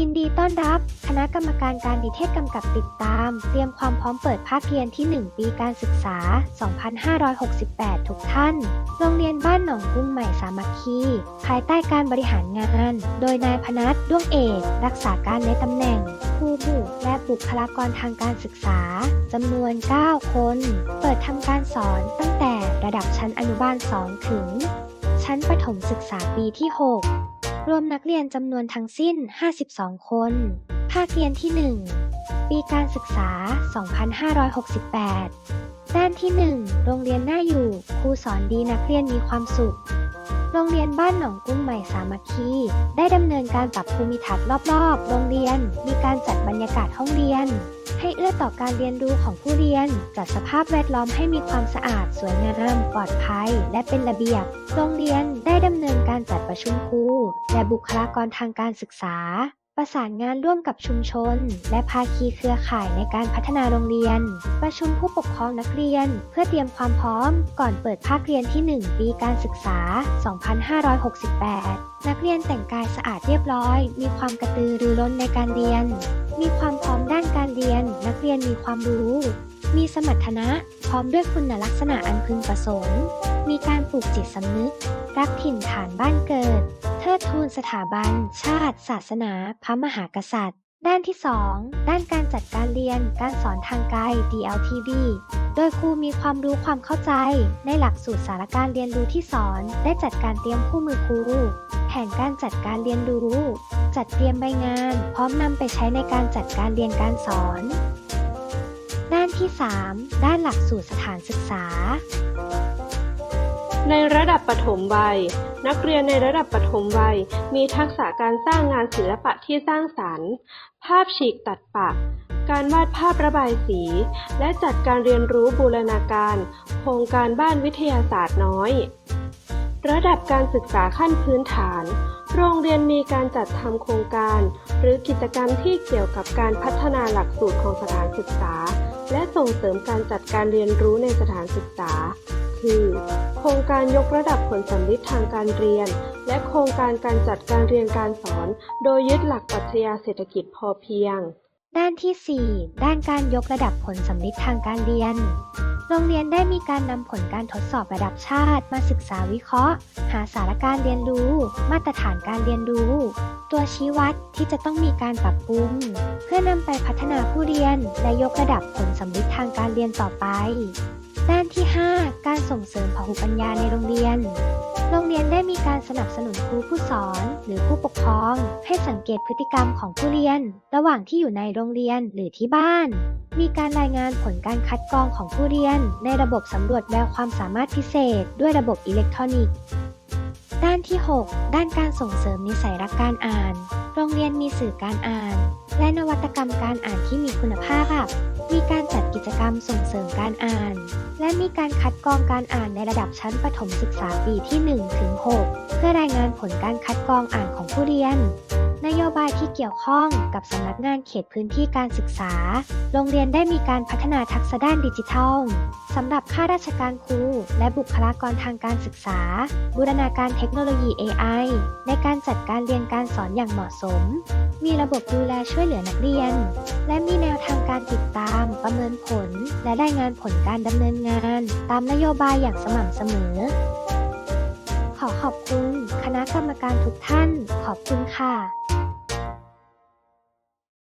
ยินดีต้อนรับ คณะกรรมการการนิเทศกำกับติดตาม เตรียมความพร้อมเปิดภาคเรียนที่ 1 ปีการศึกษา 2568 ทุกท่าน โรงเรียนบ้านหนองกุ้งใหม่สามัคคี ภายใต้การบริหารงาน โดยนายพนัทด้วงเอก รักษาการในตำแหน่งครูบุและบุคลากรทางการศึกษาจำนวน 9 คน เปิดทำการสอนตั้งแต่ระดับชั้นอนุบาล 2 ถึง ชั้นประถมศึกษาปีที่ 6 รวมนักเรียนจำนวนทั้งสิ้น 52 คน ภาคเรียนที่ 1 ปีการศึกษา 2568 ด้านที่ 1 โรงเรียนน่าอยู่ ครูสอนดีนักเรียนมีความสุข โรงเรียนบ้านหนองกุ้งใหม่สามัคคี ได้ดำเนินการปรับภูมิทัศน์รอบๆ โรงเรียน มีการจัดบรรยากาศห้องเรียน ให้เอื้อต่อการเรียนรู้ของผู้เรียน จัดสภาพแวดล้อมให้มีความสะอาด สวยงามปลอดภัย และเป็นระเบียบ โรงเรียนได้ดำเนินการจัดประชุมครูและบุคลากรทางการศึกษา ประสานงานร่วมกับชุมชน และภาคีเครือข่ายในการพัฒนาโรงเรียน ประชุมผู้ปกครองนักเรียน เพื่อเตรียมความพร้อม ก่อนเปิดภาคเรียนที่ 1 ปีการศึกษา 2568นักเรียนแต่งกายสะอาดเรียบร้อย มีความกระตือรือร้นในการเรียน มีความพร้อมด้าน เรียน นักเรียนมีความรู้ มีสมรรถนะ พร้อมด้วยคุณลักษณะอันพึงประสงค์ มีการปลูกจิตสำนึก รักถิ่นฐานบ้านเกิด เทิดทูนสถาบัน ชาติ ศาสนา พระมหากษัตริย์ ด้านที่ 2 ด้านการจัดการเรียน การสอนทางไกล DLTV โดยครูมีความรู้ความเข้าใจ ในหลักสูตรสารการเรียนรู้ที่สอน ได้จัดการเตรียมคู่มือครู แผนการจัดการเรียนรู้ จัดเตรียมใบงาน พร้อมนำไปใช้ในการจัดการเรียนการสอน ด้านที่ 3 ด้านหลักสูตรสถานศึกษา ในระดับปฐมวัย นักเรียนในระดับปฐมวัย มีทักษะการสร้างงานศิลปะที่สร้างสรรค์ ภาพฉีกตัดปะการวาดภาพระบายสี และจัดการเรียนรู้บูรณาการ โครงการบ้านวิทยาศาสตร์น้อย ระดับการศึกษาขั้นพื้นฐาน โรงเรียนมีการจัดทำโครงการ หรือกิจกรรมที่เกี่ยวกับการพัฒนาหลักสูตรของสถานศึกษา และส่งเสริมการจัดการเรียนรู้ในสถานศึกษา คือ โครงการยกระดับผลสัมฤทธิ์ทางการเรียน และโครงการการจัดการเรียนการสอน โดยยึดหลักปรัชญาเศรษฐกิจพอเพียง ด้านที่ 4 ด้านการยกระดับผลสำลิดทางการเรียน โรงเรียนได้มีการนำผลการทดสอบระดับชาติ มาศึกษาวิเคราะห์ หาสาระการเรียนรู้ มาตรฐานการเรียนรู้ ตัวชี้วัดที่จะต้องมีการปรับปรุง เพื่อนำไปพัฒนาผู้เรียน และยกระดับผลสำลิดทางการเรียนต่อไป ด้านที่ 5 การส่งเสริมพหุปัญญาในโรงเรียน โรงเรียนได้มีการสนับสนุนครูผู้สอน หรือผู้ปกครอง ให้สังเกตพฤติกรรมของผู้เรียน ระหว่างที่อยู่ในโรงเรียนหรือที่บ้าน มีการรายงานผลการคัดกรองของผู้เรียน ในระบบสำรวจแววความสามารถพิเศษ ด้วยระบบอิเล็กทรอนิกส์ ด้านที่ 6 ด้านการส่งเสริมนิสัยรักการอ่าน โรงเรียนมีสื่อการอ่าน และนวัตกรรมการอ่านที่มีคุณภาพ มีการจัดกิจกรรมส่งเสริมการอ่าน และมีการคัดกรองการอ่านในระดับชั้นประถมศึกษาปีที่1ถึง6เพื่อรายงานผลการคัดกรองอ่านของผู้เรียน นโยบายที่เกี่ยวข้องกับสำนักงานเขตพื้นที่การศึกษา โรงเรียนได้มีการพัฒนาทักษะด้านดิจิทัลสำหรับข้าราชการครูและบุคลากรทางการศึกษา บูรณาการเทคโนโลยี AI ในการจัดการเรียนการสอนอย่างเหมาะสม มีระบบดูแลช่วยเหลือนักเรียน และมีแนวทางการติดตาม ประเมินผล และรายงานผลการดำเนินงาน ตามนโยบายอย่างสม่ำเสมอ ขอขอบคุณ คณะกรรมการทุกท่าน ขอบคุณค่ะ